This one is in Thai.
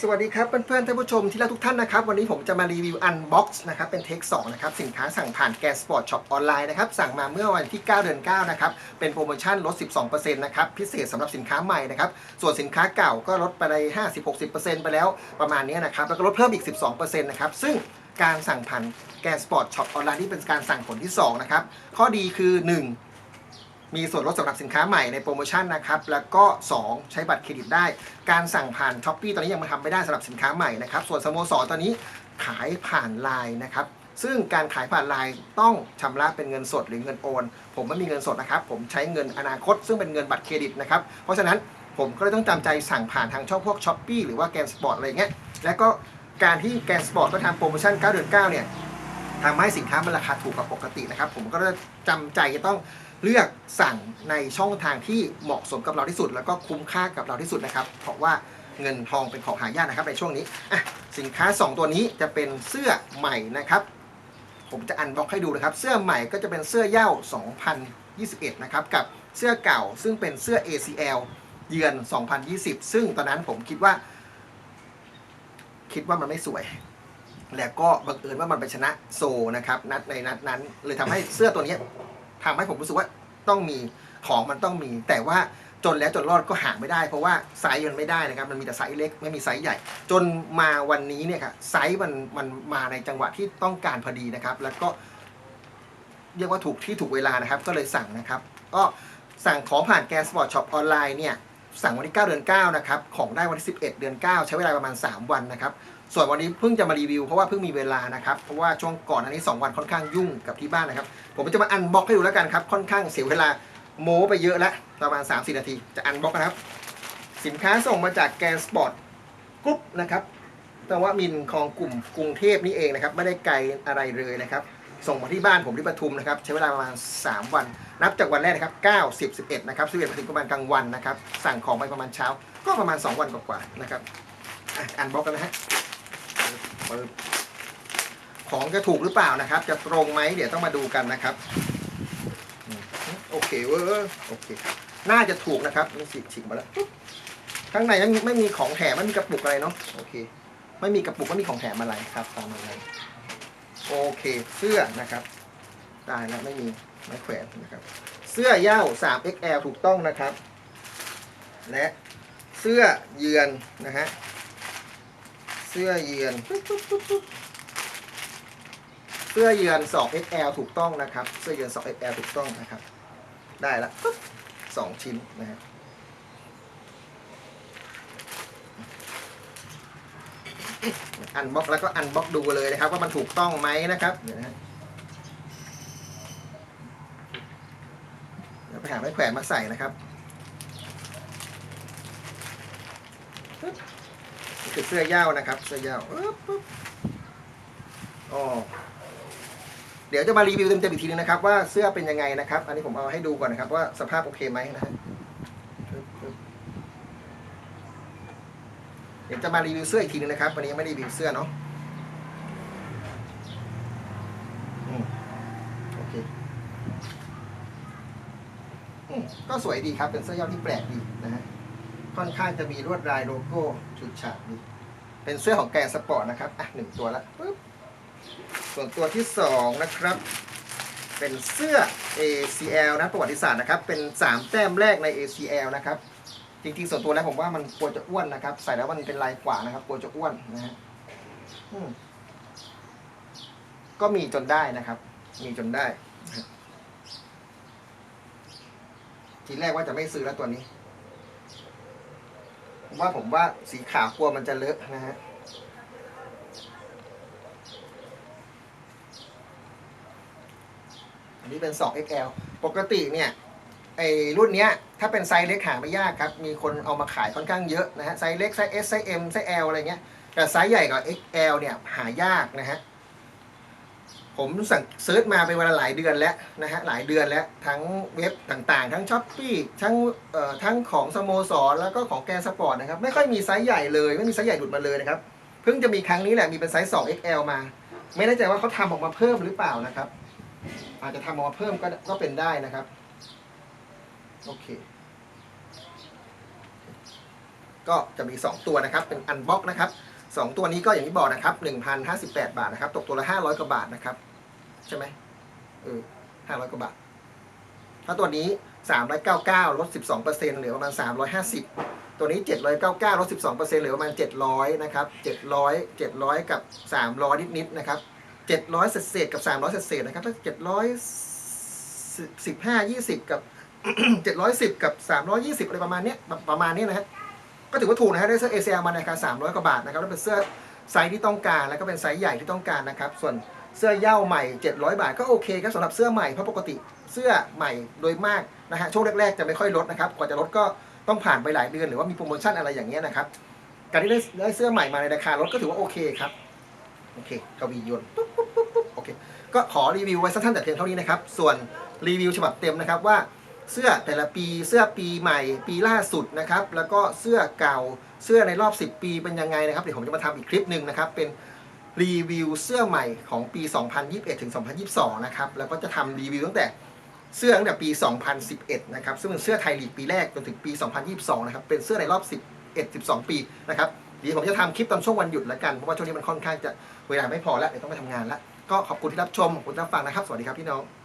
สวัสดีครับเพื่อนๆท่านผู้ชมที่รักทุกท่านนะครับ วันนี้ผมจะมารีวิวอันบ็อกซ์นะครับเป็นเทค2นะครับสินค้าสั่งผ่านแกนสปอร์ตช็อปออนไลน์นะครับสั่งมาเมื่อวันที่ 9 เดือน 9 นะครับ เป็นโปรโมชั่นลด 12%นะครับ พิเศษสำหรับสินค้าใหม่นะครับ ส่วนสินค้าเก่าก็ลดไปได้50-60%ไปแล้วประมาณนี้นะครับ แล้วก็ลดเพิ่มอีก 12%นะครับซึ่งการสั่งผ่านแกนสปอร์ตช็อปออนไลน์ที่เป็นการสั่งผลที่2นะครับข้อดีคือ 1 มีส่วนลดสำหรับสินค้าใหม่ในโปรโมชั่นนะครับ แล้วก็ 2 ใช้บัตรเครดิตได้ การสั่งผ่านช้อปปีตอนนี้ยังมาทำไม่ได้สำหรับสินค้าใหม่นะครับ ส่วนสโมสรตอนนี้ขายผ่านไลน์นะครับ ซึ่งการขายผ่านไลน์ต้องชำระเป็นเงินสดหรือเงินโอน ผมไม่มีเงินสดนะครับ ผมใช้เงินอนาคต ซึ่งเป็นเงินบัตรเครดิตนะครับ เพราะฉะนั้นผมก็เลยต้องจำใจสั่งผ่านทางช่องพวกช้อปปีหรือว่าแกนสปอร์ตอะไรอย่างเงี้ย แล้วก็การที่แกนสปอร์ตก็ทำโปรโมชั่น 9 เดือน 9 เนี่ยทำให้สินค้ามันราคาถูกกว่าปกตินะครับ ผมก็จะจำใจจะต้อง เลือกสั่งในช่องทางที่เหมาะสมกับเราที่สุด แล้วก็คุ้มค่ากับเราที่สุดนะครับ เพราะว่าเงินทองเป็นของหายากนะครับในช่วงนี้อะสินค้า 2 ตัวนี้จะเป็นเสื้อใหม่นะครับ ผมจะอันบล็อกให้ดูนะครับ เสื้อใหม่ก็จะเป็นเสื้อเย้า2021 นะครับ กับเสื้อเก่าซึ่งเป็นเสื้อ ACL เยือน 2020 ซึ่งตอนนั้นผมคิดว่า คิดว่ามันไม่สวย แล้วก็บังเอิญว่ามันไปชนะโซนะครับนัดในนัดนั้นเลยทำให้เสื้อตัวนี้ ทำให้ผมรู้สึกว่าต้องมีของมันต้องมี แต่ว่าจนแล้วจนรอดก็หาไม่ได้ เพราะว่าไซส์มันไม่ได้นะครับ มันมีแต่ไซส์เล็กไม่มีไซส์ใหญ่ จนมาวันนี้เนี่ยครับไซส์มันมันมาในจังหวะที่ต้องการพอดีนะครับ แล้วก็เรียกว่าถูกที่ถูกเวลานะครับ ก็เลยสั่งนะครับ ก็สั่งของผ่านแกนสปอร์ตช็อปออนไลน์เนี่ยสั่งวันที่ 9 เดือน 9 นะครับ ของได้วันที่ 11 เดือน 9 ใช้เวลาประมาณ 3 วันนะครับ ส่วนวันนี้เพิ่งจะมารีวิวเพราะว่าเพิ่งมีเวลานะครับ เพราะว่าช่วงก่อนอันนี้ 2 วันค่อนข้างยุ่งกับที่บ้านนะครับ ผมจะมาอันบ็อกให้ดูแล้วกันครับ ค่อนข้างเสียเวลาโม้ไปเยอะแล้วประมาณ 3-4 นาทีจะอันบ็อกนะครับ สินค้าส่งมาจากแกนสปอร์ตกรุ๊ปนะครับแต่ว่ามินคองกลุ่มกรุงเทพนี่เองนะครับไม่ได้ไกลอะไรเลยนะครับส่งมาที่บ้านผมที่ปทุมนะครับใช้เวลาประมาณ 3 วัน นับจากวันแรกนะครับ9 10 11นะครับ11มาถึงประมาณกลางวันนะครับสั่งของไปประมาณเช้า ก็ประมาณ 2 วันกว่าๆนะครับอะอันบล็อกกันนะฮะ ปิดของจะถูกหรือเปล่านะครับ จะตรงไหมเดี๋ยวต้องมาดูกันนะครับโอเคเว้ยโอเคน่าจะถูกนะครับนี่ฉีกฉีกมาแล้วข้างในไม่มีไม่มีของแถมไม่มีกระปุกอะไรเนาะโอเค ไม่มีกระปุกไม่มีของแถมอะไรครับ ตามมาเลยโอเค เสื้อนะครับตายแล้วไม่มีไม้แขวนนะครับ เสื้อเย้า 3XL ถูกต้องนะครับ และเสื้อเยือนนะฮะ เสื้อเยือนเสื้อเยือน 2XL ถูกต้องนะครับ เสื้อเยือน 2XL ถูกต้องนะครับ ได้ละสองชิ้นนะฮะอันบ็อกแล้วก็อันบ็อกดูเลยนะครับ ว่ามันถูกต้องไหมนะครับเดี๋ยวนะเดี๋ยวไปหาไม้แขวนมาใส่นะครับ คือเสื้อย้านะครับ เสื้อยาปึ๊บปึ๊บอ๋อเดี๋ยวจะมารีวิวเต็มๆอีกทีนึงนะครับ ว่าเสื้อเป็นยังไงนะครับ อันนี้ผมเอาให้ดูก่อนนะครับ ว่าสภาพโอเคไหมนะฮะเดี๋ยวจะมารีวิวเสื้ออีกทีนึงนะครับวันนี้ยังไม่ได้รีวิวเสื้อเนาะอืมโอเคอืมก็สวยดีครับ เป็นเสื้อยอดที่แปลกดีนะฮะ ค่อนข้างจะมีลวดลายโลโก้ชุดฉาดดีเป็นเสื้อของแกนสปอร์ตนะครับ อะหนึ่งตัวละปึ๊บส่วนตัวที่สองนะครับ เป็นเสื้อ ACL นะประวัติศาสตร์นะครับ เป็นสามแต้มแรกใน ACL นะครับ จริงๆ ส่วนตัวแล้วผมว่ามันกลัวจะอ้วนนะครับ ใส่แล้วมันเป็นลายขวานะครับกลัวจะอ้วนนะฮะก็มีจนได้นะครับ มีจนได้ ทีแรกว่าจะไม่ซื้อแล้วตัวนี้ ว่าผมว่าสีขาวกลัวมันจะเลอะนะฮะอันนี้เป็น 2XL ปกติเนี่ยไอ้รุ่นเนี้ยถ้าเป็นไซส์เล็กหาไม่ยากครับ มีคนเอามาขายค่อนข้างเยอะนะฮะไซส์เล็กไซส์ S ไซส์ M ไซส์ L อะไรเงี้ยแต่ไซส์ใหญ่กว่า XL เนี่ยหายากนะฮะ ผมสั่งเซิร์ชมาเป็นเวลาหลายเดือนแล้วนะฮะหลายเดือนแล้วทั้งเว็บต่างๆ ทั้งช้อปปี้ทั้งเอ่อทั้งของสโมสรแล้วก็ของแกนสปอร์ตนะครับ ไม่ค่อยมีไซส์ใหญ่เลยไม่มีไซส์ใหญ่หลุดมาเลยนะครับ เพิ่งจะมีครั้งนี้แหละมีเป็นไซส์ 2XL มา ไม่แน่ใจว่าเขาทำออกมาเพิ่มหรือเปล่านะครับ อาจจะทำออกมาเพิ่มก็ก็เป็นได้นะครับโอเคก็จะมี 2 ตัวนะครับเป็นอันบ็อกนะครับ 2 ตัวนี้ก็อย่างที่บอกนะครับ 1,058 บาทนะครับ ตกตัวละ 500 กว่าบาทนะครับ ใช่ไหมเออ500 กว่าบาท ถ้าตัวนี้ 399 ลด 12%เหลือประมาณ 350 ตัวนี้ 799 ลด 12%เหลือประมาณ 700 นะครับ 700 700 กับ 300 นิดๆนะครับ 700เศษๆกับ 300เศษๆนะครับถ้า715 20 กับ 710 กับ 320 อะไรประมาณเนี้ยประมาณนี้นะฮะ ก็ถือว่าถูกนะฮะได้เสื้อ ACL มาในราคา300 กว่าบาทนะครับแล้วเป็นเสื้อไซส์ที่ต้องการ แล้วก็เป็นไซส์ใหญ่ที่ต้องการนะครับ ส่วนเสื้อเย่าใหม่ 700 บาทก็โอเคครับสำหรับเสื้อใหม่เพราะปกติเสื้อใหม่โดยมากนะฮะช่วงแรกๆจะไม่ค่อยลดนะครับกว่าจะลดก็ต้องผ่านไปหลายเดือนหรือว่ามีโปรโมชั่นอะไรอย่างเงี้ยนะครับการที่ได้ได้เสื้อใหม่มาในราคาลดก็ถือว่าโอเคครับโอเคกวียนปุ๊บปุ๊บปุ๊บปุ๊บโอเคก็ขอรีวิวไว้สั้นๆแต่เพียงเท่านี้นะครับส่วนรีวิวฉบับเต็มนะครับว่า เสื้อแต่ละปีเสื้อปีใหม่ ปีล่าสุดนะครับ แล้วก็เสื้อเก่าเสื้อในรอบ 10 ปีเป็นยังไงนะครับเดี๋ยวผมจะมาทำอีกคลิปหนึ่งนะครับ เป็นรีวิวเสื้อใหม่ของปี 2021 ถึง 2022 นะครับ แล้วก็จะทำรีวิวตั้งแต่เสื้อตั้งแต่ปี 2011 นะครับ ซึ่งเป็นเสื้อไทยลีกปีแรกจนถึงปี 2022 นะครับ เป็นเสื้อในรอบ 11 12 ปีนะครับเดี๋ยวผมจะทำคลิปตอนช่วงวันหยุดแล้วกัน เพราะว่าช่วงนี้มันค่อนข้างจะเวลาไม่พอแล้วเดี๋ยวต้องไปทำงานแล้ว ก็ขอบคุณที่รับชมขอบคุณที่รับฟังนะครับ สวัสดีครับพี่น้อง